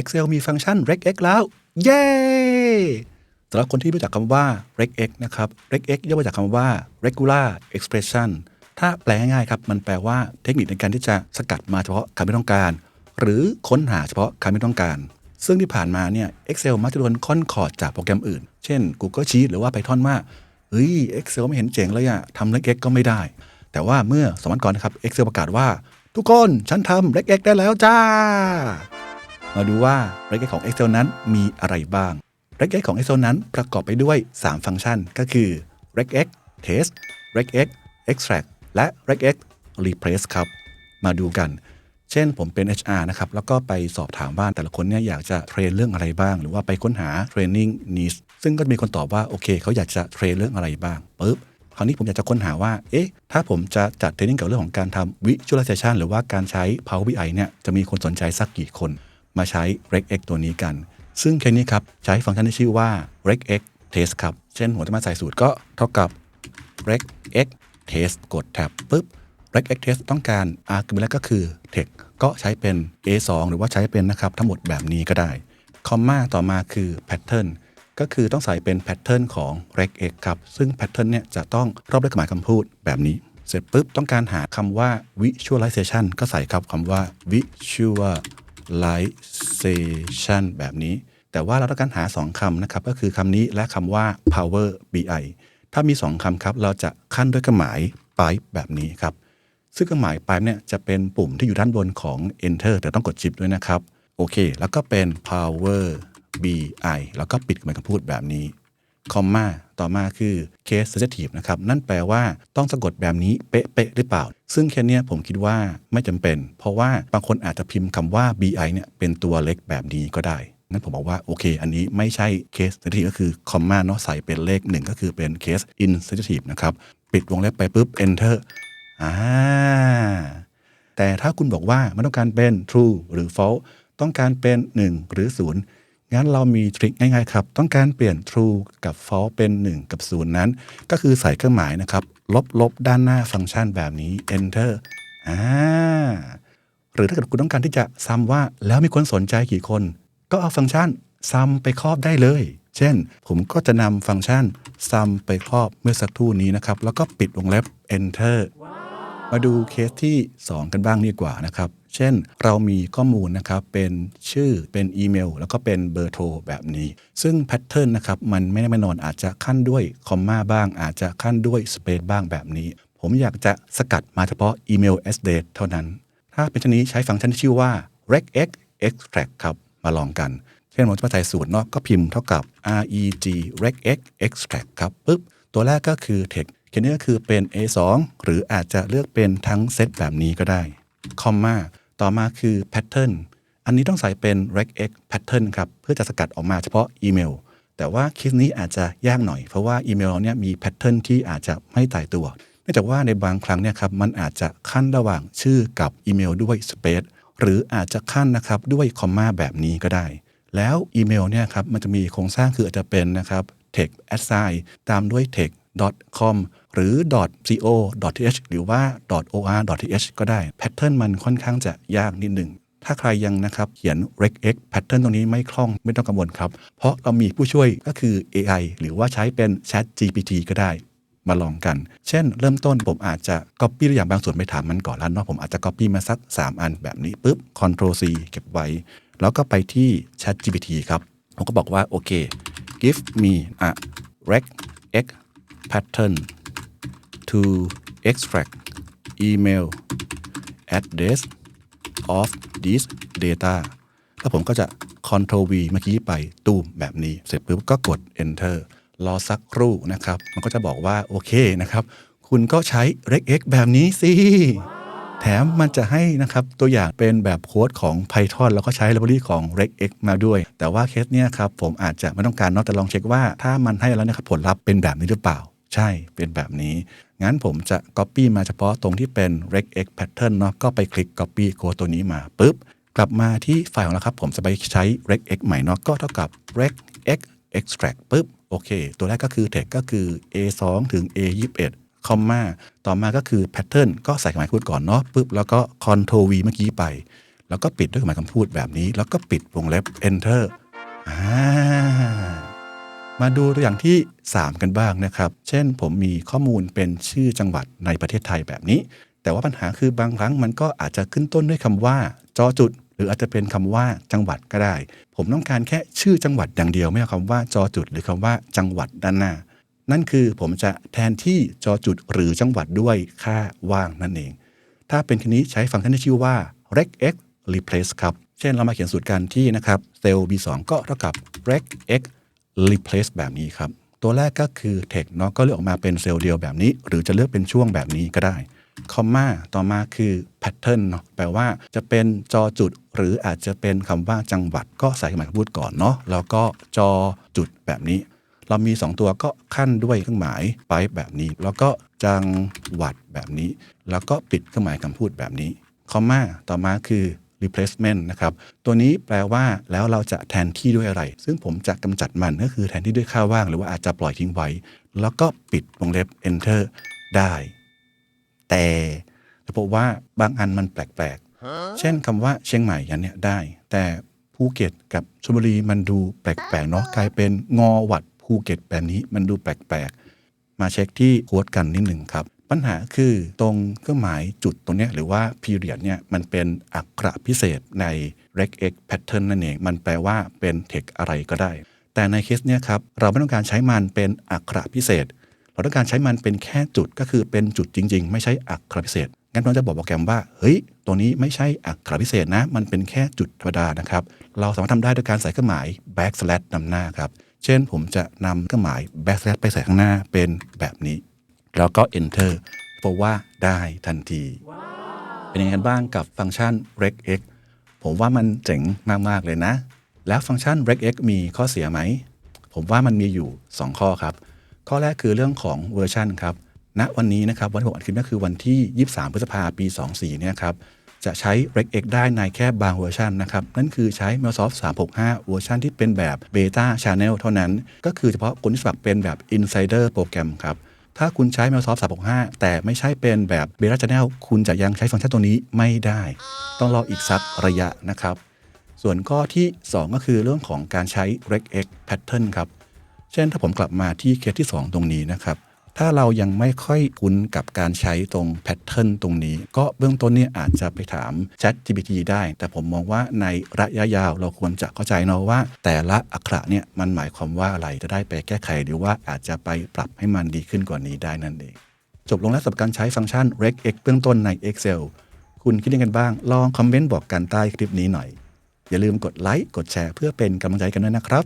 Excel มีฟังก์ชัน regex แล้ว เย้สำหรับคนที่รู้จักคำว่า regex นะครับ regex ย่อมาจากคำว่า regular expression ถ้าแปลง่ายๆครับ มันแปลว่าเทคนิคในการที่จะสกัดมาเฉพาะคำที่ต้องการ หรือค้นหาเฉพาะคำที่ต้องการ ซึ่งที่ผ่านมาเนี่ย Excel มักจะโดนค่อนขอดจากโปรแกรมอื่น เช่น Google Sheet หรือว่า Python ว่าเฮ้ย Excel ไม่เห็นเจ๋งเลยอะทำ regex ก็ไม่ได้ แต่ว่าเมื่อสองวันก่อนนะครับ Excel ประกาศว่า ทุกคนฉันทำ regex ได้แล้วจ้า มาดูว่า regex ของ Excel นั้นมีอะไรบ้าง regex ของ Excel นั้นประกอบไปด้วย 3 ฟังก์ชันก็คือ regex test regex extract และ regex replace ครับ มาดูกัน เช่นผมเป็น HR นะครับ แล้วก็ไปสอบถามว่าแต่ละคนเนี่ยอยากจะเทรนเรื่องอะไรบ้าง หรือว่าไปค้นหา training needs ซึ่งก็มีคนตอบว่า โอเค เขาอยากจะเทรนเรื่องอะไรบ้างปุ๊บคราวนี้ผมอยากจะค้นหาว่า เอ๊ะ ถ้าผมจะจัดเทรนนิ่งเกี่ยวกับเรื่องของการทำ visualization หรือว่าการใช้ Power BI เนี่ย จะมีคนสนใจสักกี่คน มาใช้ regex ตัวนี้กัน ซึ่งแค่นี้ครับ ใช้ฟังก์ชันที่ชื่อว่า regex test ครับ เช่นผมจะมาใส่สูตรก็เท่ากับ regex test กดแท็บปุ๊บ regex test ต้องการ argument แรกก็คือ text ก็ใช้เป็น a2 หรือว่าใช้เป็นนะครับทั้งหมดแบบนี้ก็ได้คอมมาต่อมาคือ pattern ก็คือต้องใส่เป็น pattern ของ regex ครับ ซึ่ง pattern เนี่ยจะต้องรอบด้วยหมายคำพูดแบบนี้ เสร็จปุ๊บต้องการหาคำว่า visualization ก็ใส่ครับคำว่า visual visualization แบบนี้ แต่ว่าเราต้องการหา 2คำนะครับ ก็คือคำนี้และคำว่า power bi ถ้ามี 2คำครับ เราจะขั้นด้วยเครื่องหมาย pipe แบบนี้ครับ ซึ่งเครื่องหมาย pipe เนี่ยจะเป็นปุ่มที่อยู่ด้านบนของ enter แต่ต้องกด shift ด้วยนะครับ โอเค แล้วก็เป็น power bi แล้วก็ปิดหมายคำพูดแบบนี้ คอมมาต่อมาคือ case sensitive นะครับ นั่นแปลว่าต้องสะกดแบบนี้เป๊ะๆหรือเปล่า ซึ่งแค่นี้ผมคิดว่าไม่จำเป็น เพราะว่าบางคนอาจจะพิมพ์คำว่า bi เนี่ยเป็นตัวเล็กแบบนี้ก็ได้นั่นผมบอกว่าโอเค อันนี้ไม่ใช่ case sensitive ก็คือคอมมาเนาะใส่เป็นเลขหนึ่งก็คือเป็น case insensitive นะครับ ปิดวงเล็บไปปุ๊บ enter อ่าแต่ถ้าคุณบอกว่าไม่ต้องการเป็น true หรือ false ต้องการเป็น 1 หรือ 0 งั้นเรามีทริคง่ายๆครับ ต้องการเปลี่ยน true กับ false เป็น 1 กับ 0 นั้น ก็คือใส่เครื่องหมายนะครับ ลบลบด้านหน้าฟังก์ชันแบบนี้ enter อ่าหรือถ้าเกิดคุณต้องการที่จะซ้ำว่าแล้วมีคนสนใจกี่คน ก็เอาฟังก์ชันซ้ำไปครอบได้เลย เช่น ผมก็จะนำฟังก์ชันซ้ำไปครอบเมื่อสักครู่นี้นะครับ แล้วก็ปิดวงเล็บ enter มาดูเคสที่ 2 กันบ้างดีกว่านะครับ เช่น เรามีข้อมูลนะครับเป็นชื่อเป็นอีเมล แล้วก็เป็นเบอร์โทรแบบนี้ ซึ่งแพทเทิร์นนะครับมันไม่แน่นอนอาจจะขั้นด้วยคอมมาบ้าง อาจจะขั้นด้วยสเปซบ้างแบบนี้ ผมอยากจะสกัดมาเฉพาะอีเมล s date เท่านั้น ถ้าเป็นเช่นนี้ใช้ฟังก์ชันที่ชื่อว่า regex extract ครับมาลองกัน เช่นผมจะมาใส่สูตรเนาะก็พิมพ์เท่ากับ reg regex extract ครับปุ๊บตัวแรกก็คือ text แค่นี้ก็คือเป็น A2 หรืออาจจะเลือกเป็นทั้งเซตแบบนี้ก็ได้ คอมมา ต่อมาคือ pattern อันนี้ต้องใส่เป็น regex pattern ครับ เพื่อจะสกัดออกมาเฉพาะอีเมล แต่ว่าเคสนี้อาจจะยากหน่อย เพราะว่าอีเมลเราเนี่ยมี pattern ที่อาจจะไม่ตายตัว เนื่องจากว่าในบางครั้งเนี่ยครับมันอาจจะขั้นระหว่างชื่อกับอีเมลด้วย space หรืออาจจะขั้นนะครับด้วยคอมมาแบบนี้ก็ได้ แล้วอีเมลเนี่ยครับมันจะมีโครงสร้างคืออาจจะเป็นนะครับ text assign ตามด้วย text com หรือ co.th หรือว่า or.th ก็ได้แพทเทิร์นมันค่อนข้างจะยากนิดหนึ่งถ้าใครยังนะครับ เขียน regex pattern ตรงนี้ไม่คล่องไม่ต้องกังวลครับ เพราะเรามีผู้ช่วยก็คือ AI หรือว่าใช้เป็น Chat GPT ก็ได้ มาลองกัน เช่น เริ่มต้นผมอาจจะ copy ตัวอย่างบางส่วนไปถามมันก่อนแล้วเนาะผมอาจจะ copy มาสัก 3 อันแบบนี้ปุ๊บ Ctrl C เก็บไว้ แล้วก็ไปที่ Chat GPT ครับผมก็บอกว่า โอเค give me a regex pattern to extract email address of this data แล้วผมก็จะ Ctrl V เมื่อกี้ไปตูมแบบนี้ เสร็จปุ๊บก็กด Enter รอสักครู่นะครับ มันก็จะบอกว่า โอเคนะครับ คุณก็ใช้ regex แบบนี้สิ แถมมันจะให้นะครับ ตัวอย่างเป็นแบบโค้ดของ Python แล้วก็ใช้ library ของ regex มาด้วย แต่ว่าเคสเนี้ยครับ ผมอาจจะไม่ต้องการเนาะแต่ลองเช็คว่าถ้ามันให้แล้วนะครับผลลัพธ์เป็นแบบนี้หรือเปล่า ใช่เป็นแบบนี้ งั้นผมจะ Copy มาเฉพาะตรงที่เป็น regex pattern เนาะก็ไปคลิก Copy โค้ดตัวนี้มาปุ๊บ กลับมาที่ไฟล์ของเราครับ ผมจะไปใช้ regex ใหม่เนาะก็เท่ากับ regex extract ปุ๊บโอเค ตัวแรกก็คือ text ก็คือ a2 ถึง a21 คอมมาต่อมาก็คือ pattern ก็ใส่หมายพูดก่อนเนาะปุ๊บแล้วก็ control v เมื่อกี้ไป แล้วก็ปิดด้วยเครื่องหมายคำพูดแบบนี้ แล้วก็ปิดวงเล็บ enter อ่า มาดูตัวอย่างที่ 3 กันบ้างนะครับ เช่น ผมมีข้อมูลเป็นชื่อจังหวัดในประเทศไทยแบบนี้ แต่ว่าปัญหาคือบางครั้งมันก็อาจจะขึ้นต้นด้วยคำว่าจอจุด หรืออาจจะเป็นคำว่าจังหวัดก็ได้ ผมต้องการแค่ชื่อจังหวัดอย่างเดียว ไม่เอาคำว่าจอจุด หรือคำว่าจังหวัดด้านหน้า นั่นคือผมจะแทนที่จอจุดหรือจังหวัดด้วยค่าว่างนั่นเอง ถ้าเป็นคำนี้ใช้ฟังก์ชันที่ชื่อว่า regex replace ครับ เช่นเรามาเขียนสูตรการที่นะครับเซลล์ b2 ก็เท่ากับ regex replace แบบนี้ครับ ตัวแรกก็คือ text เนาะก็เลือกออกมาเป็นเซลล์เดียวแบบนี้ หรือจะเลือกเป็นช่วงแบบนี้ก็ได้คอมมาต่อมาคือ pattern เนาะแปลว่าจะเป็นจอจุด หรืออาจจะเป็นคำว่าจังหวัดก็ใส่เครื่องหมายคำพูดก่อนเนาะแล้วก็จอจุดแบบนี้ เรามี 2 ตัวก็ขั้นด้วยเครื่องหมายไปแบบนี้ แล้วก็จังหวัดแบบนี้ แล้วก็ปิดเครื่องหมายคำพูดแบบนี้คอมมาต่อมาคือ replacement นะครับตัวนี้แปลว่าแล้วเราจะแทนที่ด้วยอะไร ซึ่งผมจะกำจัดมันก็คือแทนที่ด้วยค่าว่างหรือว่าอาจจะปล่อยทิ้งไว้ แล้วก็ปิดวงเล็บ enter ได้ แต่จะพบว่าบางอันมันแปลกๆ เช่นคำว่าเชียงใหม่ยันเนี่ยได้ แต่ภูเก็ตกับชลบุรีมันดูแปลกๆเนาะกลายเป็นงอวัดภูเก็ตแบบนี้มันดูแปลกๆ มาเช็คที่โค้ดกันนิดหนึ่งครับ ปัญหาคือตรงเครื่องหมายจุดตรงนี้หรือว่า period เนี่ยมันเป็นอักขระพิเศษใน regex pattern นั่นเอง มันแปลว่าเป็น text อะไรก็ได้ แต่ในเคสเนี้ยครับเราไม่ต้องการใช้มันเป็นอักขระพิเศษ เราต้องการใช้มันเป็นแค่จุดก็คือเป็นจุดจริง ๆ ไม่ใช่อักขระพิเศษงั้นเราจะบอกโปรแกรมว่าเฮ้ยตัวนี้ไม่ใช่อักขระพิเศษนะ มันเป็นแค่จุดธรรมดานะครับเราสามารถทำได้ด้วยการใส่เครื่องหมาย backslash นำหน้าครับเช่นผมจะนำเครื่องหมาย backslash ไปใส่ข้างหน้าเป็นแบบนี้ แล้วก็ enter เพราะว่าได้ทันที เป็นยังไงกันบ้างกับฟังก์ชัน regex ผมว่ามันเจ๋งมาก ๆ เลยนะ แล้วฟังก์ชัน regex มีข้อเสียไหม ผมว่ามันมีอยู่ 2 ข้อครับ ข้อแรกคือเรื่องของเวอร์ชันครับณวันนี้นะครับวันที่ผมอัดคลิปก็คือวันที่ 23 พฤษภาปี 24 เนี่ยครับจะใช้ regex ได้ในแค่บางเวอร์ชันนะครับ นั่นคือใช้ Microsoft 365 เวอร์ชันที่เป็นแบบ Beta Channel เท่านั้น ก็คือเฉพาะคนที่สมัครเป็นแบบ Insider โปรแกรมครับ ถ้าคุณใช้ Microsoft 365 แต่ไม่ใช่เป็นแบบ Beta Channel คุณจะยังใช้ฟังก์ชันตัวนี้ไม่ได้ ต้องรออีกสักระยะนะครับ ส่วนข้อที่ 2 ก็คือเรื่องของการใช้ regex pattern ครับ เช่นถ้าผมกลับมาที่เคสที่ 2 ตรงนี้นะครับ ถ้าเรายังไม่ค่อยคุ้นกับการใช้ตรงแพทเทิร์นตรงนี้ ก็เบื้องต้นเนี่ยอาจจะไปถาม Chat GPT ได้ แต่ผมมองว่าในระยะยาวเราควรจะเข้าใจเนาะว่า แต่ละอักขระเนี่ยมันหมายความว่าอะไรจะได้ไปแก้ไขหรือว่าอาจจะไปปรับให้มันดีขึ้นกว่านี้ได้นั่นเอง จบลงแล้วสำหรับการใช้ฟังก์ชัน regex เบื้องต้นใน Excel คุณคิดยังไงบ้าง ลองคอมเมนต์บอกกันใต้คลิปนี้หน่อย อย่าลืมกดไลค์กดแชร์เพื่อเป็นกำลังใจกันด้วยนะครับ